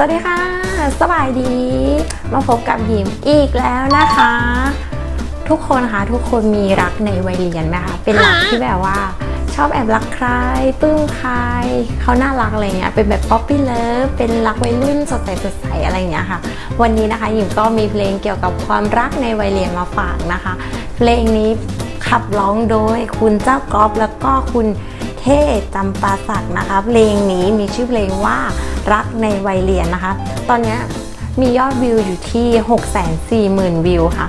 สวัสดีค่ะ สบายดี มาพบกับหยิมอีกแล้วนะคะ ทุกคนคะทุกคนมีรักในวัยเรียนไหมคะเป็นรักที่แบบว่า ชอบแอบรักใครปลื้มใครเขาน่ารักอะไรเงี้ยเป็นแบบป๊อปปี้เลิฟเป็นรักวัยรุ่นสดใสสดใสอะไรเงี้ยค่ะ วันนี้นะคะหยิมก็มีเพลงเกี่ยวกับความรักในวัยเรียนมาฝากนะคะ เพลงนี้ขับร้องโดยคุณเจ้ากอฟแล้วก็คุณเทศจำปาสักนะคะเพลงนี้มีชื่อเพลงว่า รักในวัยเรียนนะคะ ตอนเนี้ยมียอดวิวอยู่ที่ 640,000 วิวค่ะ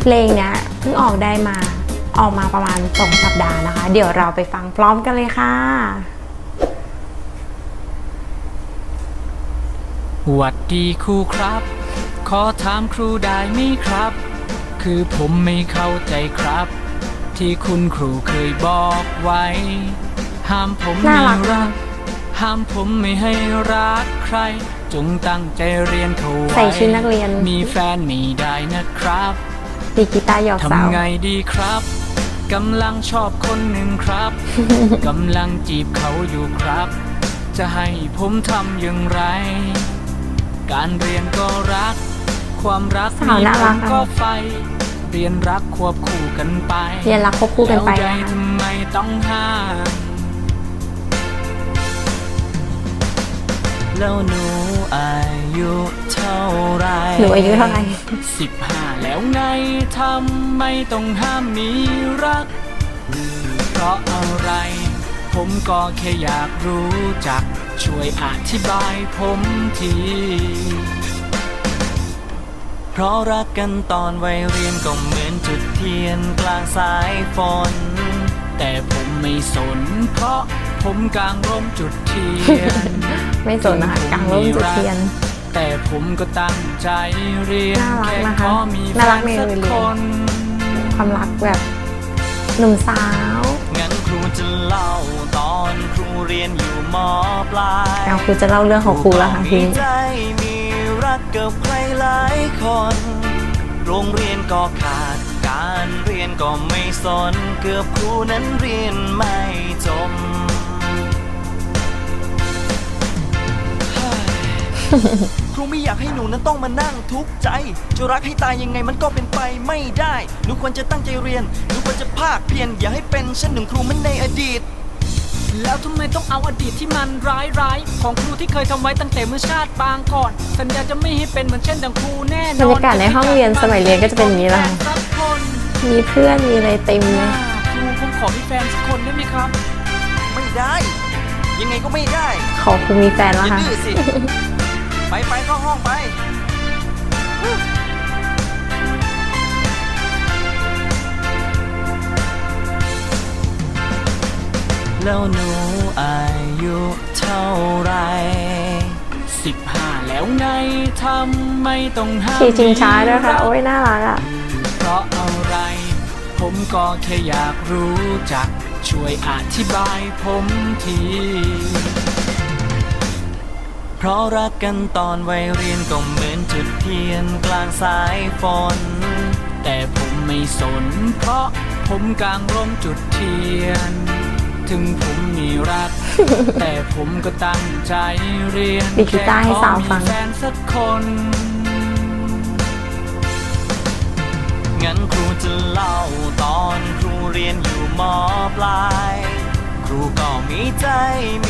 เพลงเนี้ยเพิ่งออกได้มาออกมาประมาณ 2 สัปดาห์นะคะ เดี๋ยวเราไปฟังพร้อมกันเลยค่ะ หวัดดีครูครับ ขอถามครูได้ไหมครับ คือผมไม่เข้าใจครับ ที่คุณครูเคยบอกไว้ ห้ามผมน่าไม่รักรัก ห้ามผมไม่ให้รักใคร จงตั้งใจเรียนเขาไว้ใส่ชุดนักเรียนมีแฟนไม่ได้นะครับดีกีตาร์หยอกสาวทำไงดีครับกำลังชอบคนหนึ่งครับกำลังจีบเขาอยู่ครับ จะให้ผมทำอย่างไร การเรียนก็รัก ความรักสาวน่ารักมีอะก็ไฟ เรียนรักควบคู่กันไป เรียนรักควบคู่กันไปแล้วใหญ่นะคะทำไมต้องห้าม แล้วหนูอายุเท่าไหรหนูอายุเท่าไหร่สิบห้าแล้วไงทำไมต้องห้ามมีรัก เพราะอะไร ผมก็แค่อยากรู้จัก ช่วยอธิบายผมที เพราะรักกันตอนวัยเรียนก็เหมือนจุดเทียนกลางสายฝน แต่ผมไม่สนเพราะ ผมกลางร่มจุดเทียนไม่สนนะคะกลางร่มจุดเทียน แต่ผมก็ตั้งใจเรียนน่ารักแค่นะคะขอมีแฟน่ารักนในสักวัยเรียนคนความรักแบบหนุ่มสาวงั้นครูจะเล่าตอนครูเรียนอยู่มปลายแล้วครูจะเล่าเรื่องของครูแล้วค่ะมีพี่ใจมีรักกับใครหลายคน โรงเรียนก็ขาดการเรียนก็ไม่สน เกือบครูนั้นเรียนไม่จบ ครูไม่อยากให้หนูนั้นต้องมานั่งทุกข์ใจ จะรักให้ตายยังไงมันก็เป็นไปไม่ได้ หนูควรจะตั้งใจเรียน หนูควรจะภาคเพียรอย่าให้เป็นเช่นหนึ่งครูเหมันในอดีต แล้วทำไมต้องเอาอดีตที่มันร้ายร้ายๆของครูที่เคยทำไว้ตั้งแต่เมื่อชาติปางก่อน สัญญาจะไม่ให้เป็นเหมือนเช่นดังครูแน่นอนบรรยากาศในห้องเรียนสมัยเรียนก็จะเป็นอย่างนี้แหละค่ะสักคน มีเพื่อนมีอะไรเต็มเลยครูผมขอมีแฟนสักคนได้ไหมครับ ไม่ได้ ยังไงก็ไม่ได้ขอครูมีแฟนอแล้วย่าค่ะ ดื้อสิ ไปไปเข้าห้องไปแล้วหนูอายุเท่าไหรสิบห้าแล้วไงทำไม่ต้องห้ามขี่ชิงช้าด้วยค่ะมีรักโอ้ยน่ารักอะ เพราะอะไร ผมก็แค่อยากรู้จัก ช่วยอธิบายผมที เพราะรักกันตอนวัยเรียนก็เหมือนจุดเทียนกลางสายฝน แต่ผมไม่สน เพราะผมกลางร่มจุดเทียน ถึงผมมีรัก แต่ผมก็ตั้งใจเรียนดีดกีตาร์ให้สาวฟัง แค่ขอมีแฟนสักคน งั้นครูจะเล่าตอนครูเรียนอยู่มปลาย ครูก็มีใจมี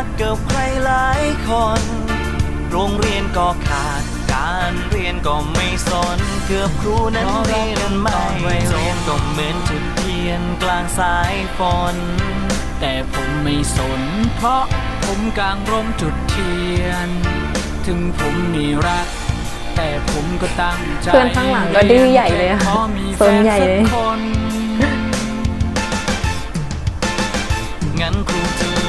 รักกับใครหลายคน โรงเรียนก็ขาดการเรียนก็ไม่สน เกือบครูนั้นเรียนไม่จบก็เหมือนจุดเทียนกลางสายฝน แต่ผมไม่สน เพราะผมกลางร่มจุดเทียน ถึงผมมีรัก แต่ผมก็ตั้งใจเพื่อนข้างหลังก็ดื้อใหญ่เลยอะขอมีแฟซนใหญ่เลยสักคนงั้นครูจะ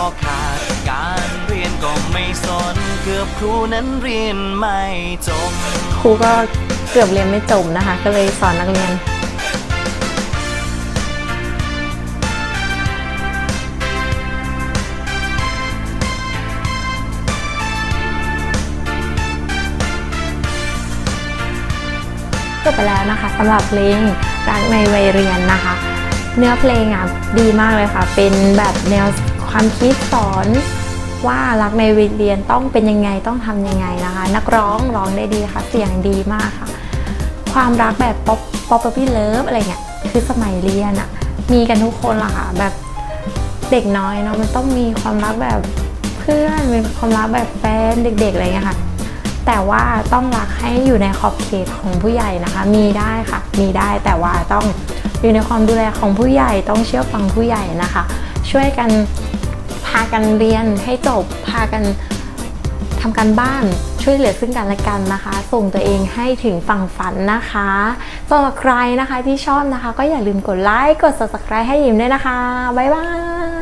ก็ขาด การเรียนก็ไม่สน เกือบครูนั้นเรียนไม่จบ ครูก็เกือบเรียนไม่จบนะคะ ก็เลยสอนนักเรียน จบไปแล้วนะคะสำหรับเพลงรักในวัยเรียนนะคะ เนื้อเพลงอะดีมากเลยค่ะ เป็นแบบแนว ความคิดสอนว่ารักในวัยเรียนต้องเป็นยังไงต้องทำยังไงนะคะ นักร้องร้องได้ดีค่ะ เสียงดีมากค่ะ ความรักแบบป๊อปป๊อปปี้เลิฟอะไรเงี้ยคือสมัยเรียนอะมีกันทุกคนละค่ะแบบเด็กน้อยเนาะมันต้องมีความรักแบบเพื่อนมีความรักแบบแฟนเด็กๆอะไรเงี้ยค่ะ แต่ว่าต้องรักให้อยู่ในขอบเขตของผู้ใหญ่นะคะ มีได้ค่ะ มีได้แต่ว่าต้องอยู่ในความดูแลของผู้ใหญ่ต้องเชื่อฟังผู้ใหญ่นะคะ ช่วยกัน พากันเรียนให้จบ พากันทำการบ้านช่วยเหลือซึ่งกันและกันนะคะ ส่งตัวเองให้ถึงฝั่งฝันนะคะสำหรับใครนะคะที่ชอบนะคะ ก็อย่าลืมกดไลค์กด subscribe ให้ยิมด้วยนะคะ บ๊ายบาย